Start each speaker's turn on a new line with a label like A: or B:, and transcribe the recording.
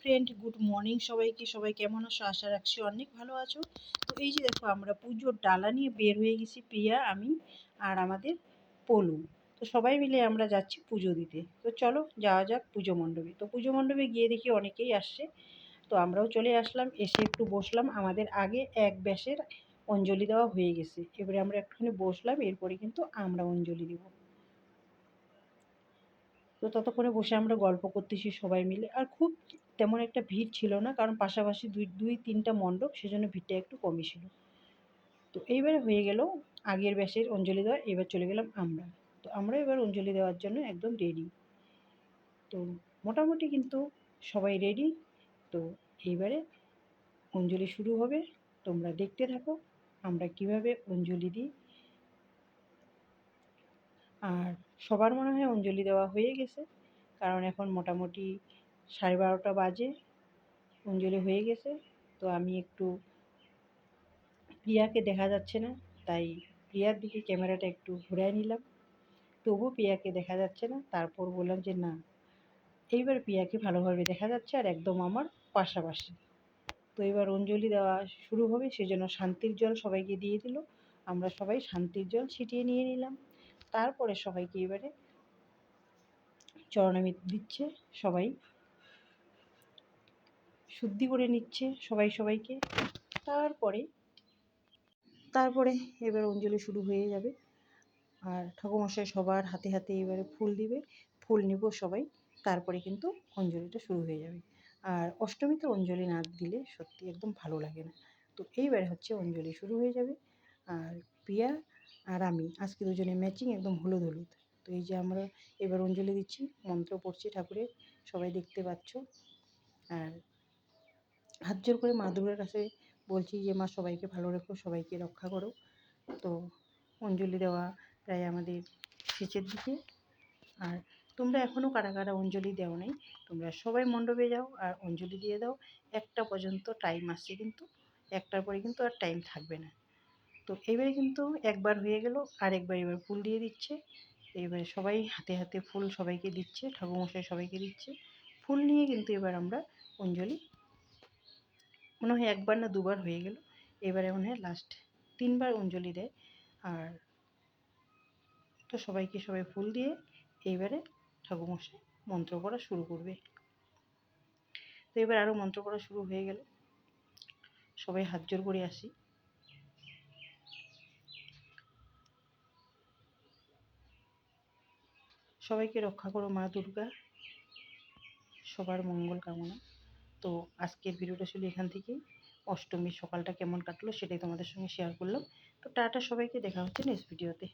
A: Friend good morning সবাইকে। সবাই কেমন আছো? আশা রাখছি অনেক ভালো আছো। তো এই যে দেখো, আমরা পুজোর ডালা নিয়ে বের হয়ে গেছি প্রিয়া, আমি আর আমাদের পলু। তো সবাই মিলে আমরা যাচ্ছি পুজো দিতে। তো চলো, যাওয়া যাক পুজো মণ্ডপে। তো পুজো মণ্ডপে গিয়ে দেখি অনেকেই আসছে। তো আমরাও চলে আসলাম, এসে একটু বসলাম। আমাদের আগে এক ব্যাসের অঞ্জলি দেওয়া হয়ে গেছে। এবারে আমরা একটুখানি বসলাম, এরপরে কিন্তু আমরা অঞ্জলি দেবো। তো ততক্ষণে বসে আমরা গল্প করতেছি সবাই মিলে। আর খুব তেমন একটা ভিড় ছিল না, কারণ পাশাপাশি দুই দুই, তিনটা মণ্ডপ সেজন্য ভিড়টা একটু কমই ছিল। তো এইবারে হয়ে গেল আগের ব্যাসের অঞ্জলি দেওয়া, এবার চলে গেলাম আমরা। তো আমরা এবার অঞ্জলি দেওয়ার জন্য একদম রেডি তো মোটামুটি কিন্তু সবাই রেডি তো এইবারে অঞ্জলি শুরু হবে। তোমরা দেখতে থাকো আমরা কীভাবে অঞ্জলি দিই। আর সবার মনে হয় অঞ্জলি দেওয়া হয়ে গেছে, কারণ এখন মোটামুটি সাড়ে বারোটা বাজে, অঞ্জলি হয়ে গেছে, তো আমি একটু প্রিয়াকে দেখা যাচ্ছে না, তাই প্রিয়ার দিকে ক্যামেরাটা একটু ঘুরাই নিলাম। তবু প্রিয়াকে দেখা যাচ্ছে না, তারপর বললাম যে না, এইবার প্রিয়াকে ভালোভাবে দেখা যাচ্ছে আর একদম আমার পাশাপাশি। তো এবার অঞ্জলি দেওয়া শুরু হবে, সেজন্য শান্তির জল সবাইকে দিয়ে দিল, আমরা সবাই শান্তির জল ছিটিয়ে নিয়ে নিলাম। তারপরে সবাইকে এবারে চরণামিত দিচ্ছে, সবাই শুদ্ধি করে নিচ্ছে সবাই সবাইকে। তারপরে তারপরে এবার অঞ্জলি শুরু হয়ে যাবে। আর ঠাকুরমশাই সবার হাতে হাতে এবারে ফুল দিবে। ফুল নিব সবাই। তারপরে কিন্তু অঞ্জলিটা শুরু হয়ে যাবে। আর অষ্টমীতে অঞ্জলি না দিলে সত্যি একদম ভালো লাগে না। তো এইবারে হচ্ছে অঞ্জলি শুরু হয়ে যাবে। আর প্রিয়া আর আমি, আজকে দুজনে ম্যাচিং একদম হলুদ হলুদ তো এই যে আমরা এবার অঞ্জলি দিচ্ছি, মন্ত্র পড়ছি ঠাকুরের, সবাই দেখতে পাচ্ছ। আর হাত জোর করে মা দুর্গার কাছে বলছি যে, মা, সবাইকে ভালো রেখো, সবাইকে রক্ষা করো। তো অঞ্জলি দেওয়া প্রায় আমাদের শেষের দিকে। আর তোমরা এখনও কারা কারা অঞ্জলি দেও নাই, তোমরা সবাই মণ্ডপে যাও আর অঞ্জলি দিয়ে দাও। একটা পর্যন্ত টাইম আসছে কিন্তু, একটার পরে কিন্তু আর টাইম থাকবে না। তো এবারে কিন্তু একবার হয়ে গেল আর একবার এবার ফুল দিয়ে দিচ্ছে। এবারে সবাই হাতে হাতে ফুল সবাইকে দিচ্ছে, ঠাকুরমশাই সবাইকে দিচ্ছে। ফুল নিয়ে কিন্তু এবার আমরা অঞ্জলি মনে হয় একবার না দুবার হয়ে গেল। এবারে মনে হয় লাস্ট তিনবার অঞ্জলি দেয়। আর তো সবাইকে সবাই ফুল দিয়ে এইবারে ঠাকুরমশাই মন্ত্র পড়া শুরু করবে। তো এবার আরও মন্ত্র পড়া শুরু হয়ে গেল। সবাই হাত জোর করে আসি। সবাইকে রক্ষা করো মা দুর্গা। সবার মঙ্গল কামনা। তো আজকের ভিডিওটা শুধু এখান থেকেই। অষ্টমীর সকালটা কেমন কাটলো সেটাই তোমাদের সঙ্গে শেয়ার করলাম। তো টাটা সবাইকে, দেখা হচ্ছে নেক্সট ভিডিওতে